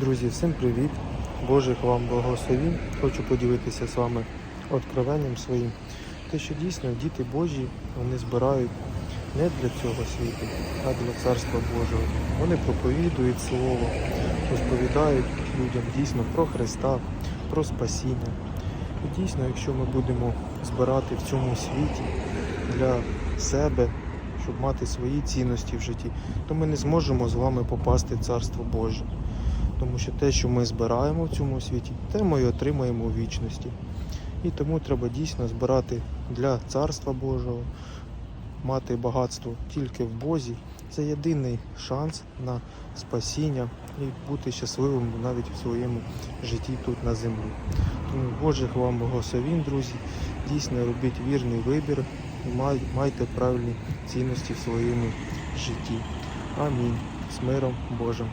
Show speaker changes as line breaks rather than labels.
Друзі, всім привіт! Божих вам благословінь. Хочу поділитися з вами откровенням своїм. Те, що дійсно діти Божі вони збирають не для цього світу, а для Царства Божого. Вони проповідують Слово, розповідають людям дійсно про Христа, про спасіння. І дійсно, якщо ми будемо збирати в цьому світі для себе, щоб мати свої цінності в житті, то ми не зможемо з вами попасти в Царство Боже. Тому що те, що ми збираємо в цьому світі, те ми і отримаємо у вічності. І тому треба дійсно збирати для Царства Божого, мати багатство тільки в Бозі. Це єдиний шанс на спасіння і бути щасливим навіть в своєму житті тут на землі. Тому Божих вам благословень, друзі. Дійсно робіть вірний вибір і майте правильні цінності в своєму житті. Амінь. З миром Божим.